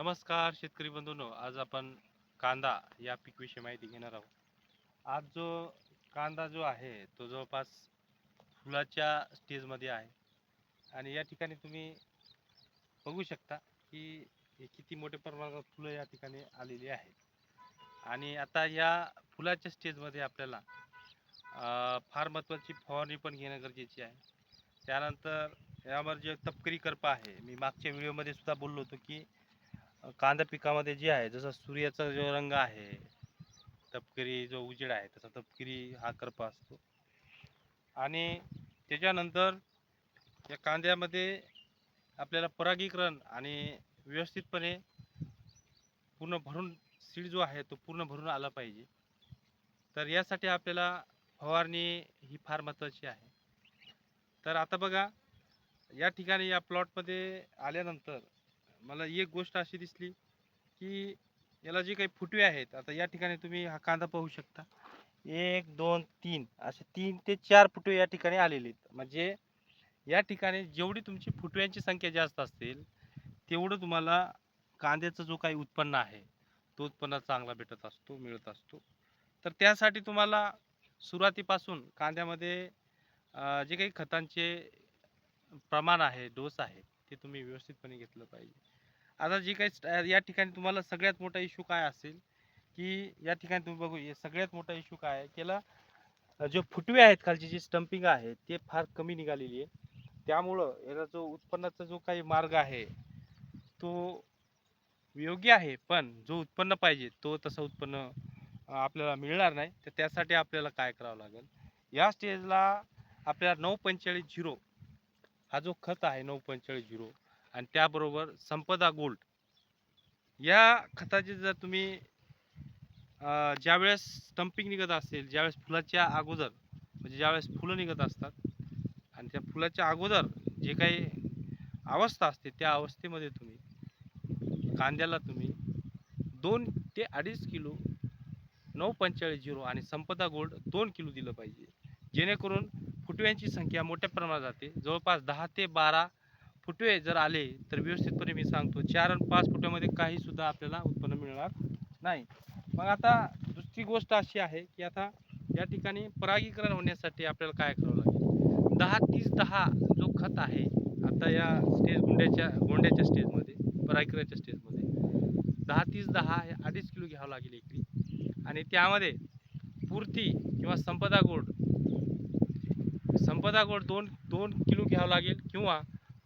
नमस्कार शेतकरी बंधूंनो. आज आपण कांदा या पीकविषयी माहिती घेणार आहोत. आज जो कांदा जो आहे तो जवळपास फुलाच्या स्टेजमध्ये आहे. आणि या ठिकाणी तुम्ही बघू शकता की हे किती मोठ्या प्रमाणात फुलं या ठिकाणी आलेली आहेत. आणि आता या फुलाच्या स्टेजमध्ये आपल्याला फार महत्त्वाची फवारणी पण घेणं गरजेची आहे. त्यानंतर यावर जे तपकरी करपा आहे मी मागच्या व्हिडिओमध्ये सुद्धा बोललो होतो की कांदा पिकामध्ये जे आहे जसा सूर्याचा जो रंग आहे तपकिरी जो उजेड आहे तसा तपकिरी हा करपा असतो. आणि त्याच्यानंतर या कांद्यामध्ये आपल्याला परागीकरण आणि व्यवस्थितपणे पूर्ण भरून सीड जो आहे तो पूर्ण भरून आला पाहिजे. तर यासाठी आपल्याला फवारणी ही फार महत्त्वाची आहे. तर आता बघा या ठिकाणी या प्लॉटमध्ये आल्यानंतर मला एक गोष्ट अशी दिसली की याला जे काही फुटवे आहेत आता या ठिकाणी तुम्ही हा कांदा पाहू शकता. एक दोन तीन असे तीन ते चार फुटवे या ठिकाणी आलेले आहेत. म्हणजे या ठिकाणी जेवढी तुमची फुटव्यांची संख्या जास्त असेल तेवढं तुम्हाला कांद्याचं जो काही उत्पन्न आहे तो उत्पन्न चांगला भेटत असतो मिळत असतो. तर त्यासाठी तुम्हाला सुरुवातीपासून कांद्यामध्ये जे काही खतांचे प्रमाण आहे डोस आहे ते तुम्ही व्यवस्थितपणे घेतलं पाहिजे. आता जी काही या ठिकाणी तुम्हाला सगळ्यात मोठा इश्यू काय असेल? की या ठिकाणी तुम्ही बघू सगळ्यात मोठा इश्यू काय आहे? त्याला जे फुटवे आहेत खालची जी स्टंपिंग आहे ते फार कमी निघालेली आहे. त्यामुळं याचा जो उत्पन्नाचा जो काही मार्ग आहे तो योग्य आहे पण जो उत्पन्न पाहिजे तो तसं उत्पन्न आपल्याला मिळणार नाही. तर त्यासाठी आपल्याला काय करावं लागेल? या स्टेजला आपल्याला नऊ पंचेचाळीस झिरो हा जो खत आहे नऊ पंचेचाळीस झिरो आणि त्याबरोबर संपदा गोल्ड. या खताचे जर तुम्ही ज्यावेळेस स्टंपिंग निघत असेल ज्यावेळेस फुलाच्या अगोदर म्हणजे ज्यावेळेस फुलं निघत असतात आणि त्या फुलाच्या अगोदर जे काही अवस्था असते त्या अवस्थेमध्ये तुम्ही कांद्याला तुम्ही दोन ते अडीच किलो नऊ पंचेचाळीस झिरो आणि संपदा गोल्ड दोन किलो दिलं पाहिजे. जेणेकरून फुटव्यांची संख्या मोठ्या प्रमाणात जाते. जवळपास दहा ते बारा फुटवे जर आले तर व्यवस्थितपणे मी सांगतो. चार आणि पाच फुट्यामध्ये काही सुद्धा आपल्याला उत्पन्न मिळणार नाही. मग आता दुसरी गोष्ट अशी आहे की आता या ठिकाणी परागीकरण होण्यासाठी आपल्याला काय करावं लागेल? दहा तीस दहा जो खत आहे आता या स्टेज गुंड्याच्या गोंड्याच्या स्टेजमध्ये परागीकरणाच्या स्टेजमध्ये दहा तीस दहा हे अडीच किलो घ्यावं लागेल एकरी. आणि त्यामध्ये पूर्ती किंवा संपदा गोड संपदा गोड दोन दोन किलो घ्यावं लागेल किंवा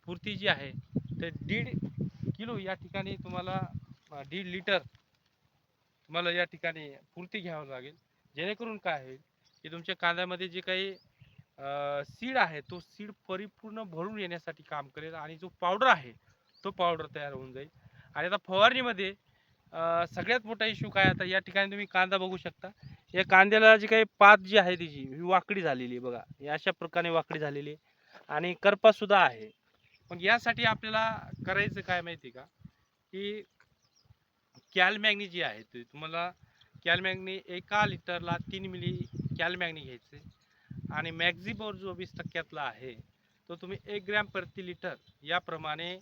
पूर्ती जी आहे तर दीड किलो या ठिकाणी तुम्हाला दीड लिटर तुम्हाला या ठिकाणी पूर्ती घ्यावं लागेल. जेणेकरून काय होईल की तुमच्या कांद्यामध्ये जे काही सीड आहे तो सीड परिपूर्ण भरून येण्यासाठी काम करेल आणि जो पावडर आहे तो पावडर तयार होऊन जाईल. आणि आता फवारणीमध्ये सगळ्यात मोठा इश्यू काय आता या ठिकाणी तुम्ही कांदा बघू शकता. या कांद्याला जी काही पात जी आहे तिची ही वाकडी झालेली आहे बघा. या अशा प्रकारे वाकडी झालेली आहे. आणि करपासुद्धा आहे. मग यासाठी आपल्याला करायचं काय माहिती आहे का? की कॅलमॅग्नी जी आहे ती तुम्हाला कॅलमॅग्नी एका लिटरला तीन मिली कॅलमॅग्नी घ्यायचे आणि मॅक्झिमोर जो वीस टक्क्यातला आहे तो तुम्ही एक ग्रॅम प्रति लिटर याप्रमाणे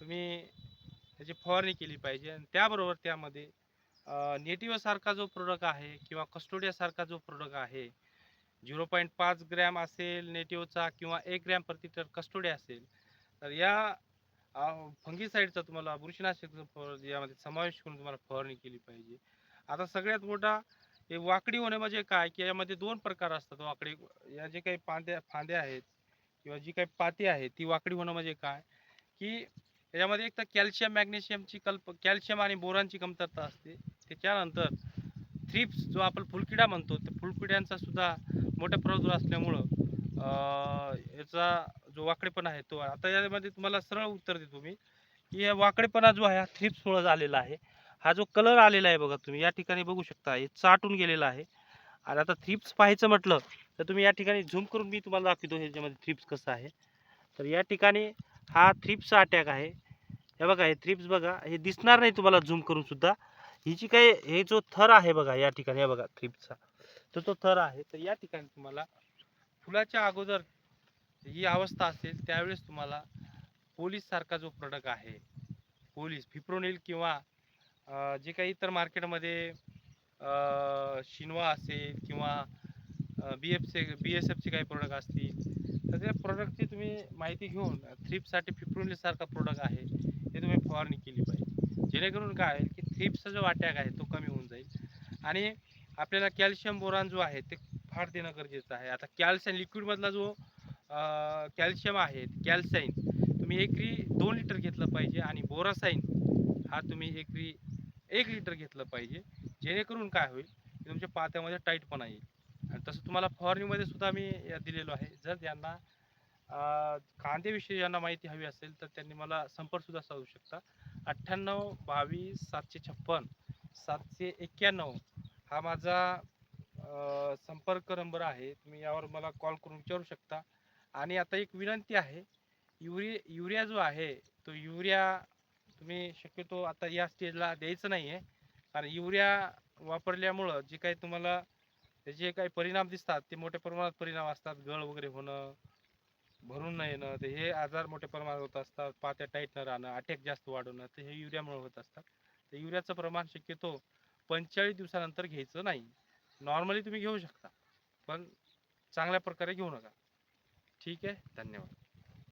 तुम्ही त्याची फवारणी केली पाहिजे. आणि त्याबरोबर त्यामध्ये नेटिव्हसारखा जो प्रोडक्ट आहे किंवा कस्टोडियासारखा जो प्रोडक्ट आहे झिरो पॉईंट पाच ग्रॅम असेल नेटिव्हचा किंवा एक ग्रॅम प्रति लिटर कस्टोडिया असेल तर या फंगीसाईडचा तुम्हाला बुरशीनाशक फवार यामध्ये समावेश करून तुम्हाला फवारणी केली पाहिजे. आता सगळ्यात मोठा हे वाकडी होणे म्हणजे काय? की यामध्ये दोन प्रकार असतात वाकडी. या जे काही फांद्या फांद्या आहेत किंवा जी काही पाती आहे ती वाकडी होणं म्हणजे काय? की याच्यामध्ये एक तर कॅल्शियम मॅग्नेशियमची कल्प कॅल्शियम आणि बोरांची कमतरता असते. त्याच्यानंतर थ्रिप्स जो आपण फुलकिडा म्हणतो त्या फुलकिड्यांचा सुद्धा मोठ्या प्रमाणात असल्यामुळं याचा जो वाकडेपणा आहे तो आता यामध्ये तुम्हाला सरळ उत्तर देतो मी की या वाकडेपणा जो आहे हा थ्रिप्समुळं झालेला आहे. हा जो कलर आलेला आहे बघा तुम्ही या ठिकाणी बघू शकता हे चाटून गेलेला आहे. आणि आता थ्रिप्स पाहायचं म्हटलं तर तुम्ही या ठिकाणी झूम करून मी तुम्हाला दाखवतो ह्याच्यामध्ये थ्रिप्स कसं आहे. तर या ठिकाणी हा थ्रिप्सचा अटॅक आहे. हे बघा हे थ्रिप्स बघा हे दिसणार नाही तुम्हाला झूम करून सुद्धा. ही जी काही हे जो थर आहे बघा या ठिकाणी हे बघा थ्रिप्सचा तर तो थर आहे तर या ठिकाणी तुम्हाला फुलाच्या अगोदर ही अवस्था असेल त्यावेळेस तुम्हाला पोलीससारखा जो प्रोडक्ट आहे पोलीस फिप्रोनिल किंवा जे काही इतर मार्केटमध्ये शिनवा असेल किंवा B F C B S एफचे काही प्रोडक्ट असतील तर त्या प्रोडक्टची तुम्ही माहिती घेऊन थ्रिपसाठी फिप्रोनिलसारखा प्रोडक्ट आहे ते तुम्ही फवारणी केली पाहिजे. जेणेकरून काय होईल की थ्रिप्सचा जो अटॅक आहे तो कमी होऊन जाईल. आणि आपल्याला कॅल्शियम बोरान जो आहे ते फार देणं गरजेचं आहे. आता कॅल्शियम लिक्विडमधला जो कॅल्शियम आहेत कॅल्साईन. तुम्ही एकरी दोन लिटर घेतलं पाहिजे आणि बोरासाईन हा तुम्ही एकरी एक लिटर घेतलं पाहिजे. जेणेकरून काय होईल की तुमच्या पात्यामध्ये टाईटपणा येईल. आणि तसं तुम्हाला फवारणीमध्ये सुद्धा मी दिलेलो आहे. जर त्यांना कांद्याविषयी यांना माहिती हवी असेल तर त्यांनी मला संपर्कसुद्धा साधू शकता. अठ्ठ्याण्णव बावीस सातशे छप्पन सातशे एक्क्याण्णव हा माझा संपर्क नंबर आहे. तुम्ही यावर मला कॉल करून विचारू शकता. आणि आता एक विनंती आहे युरि युरिया जो आहे तो युरिया तुम्ही शक्यतो आता या स्टेजला द्यायचं नाही आहे कारण युरिया वापरल्यामुळं जे काही तुम्हाला त्याचे काही परिणाम दिसतात ते मोठ्या प्रमाणात परिणाम असतात. गळ वगैरे होणं भरून न येणं ते हे आजार मोठ्या प्रमाणात होत असतात. पात्या टाईट न राहणं अटॅक जास्त वाढवणं ते हे युरियामुळे होत असतात. तर युरियाचं प्रमाण शक्यतो पंचेचाळीस दिवसानंतर घ्यायचं नाही. नॉर्मली तुम्ही घेऊ शकता पण चांगल्या प्रकारे घेऊ नका. ठीक आहे धन्यवाद।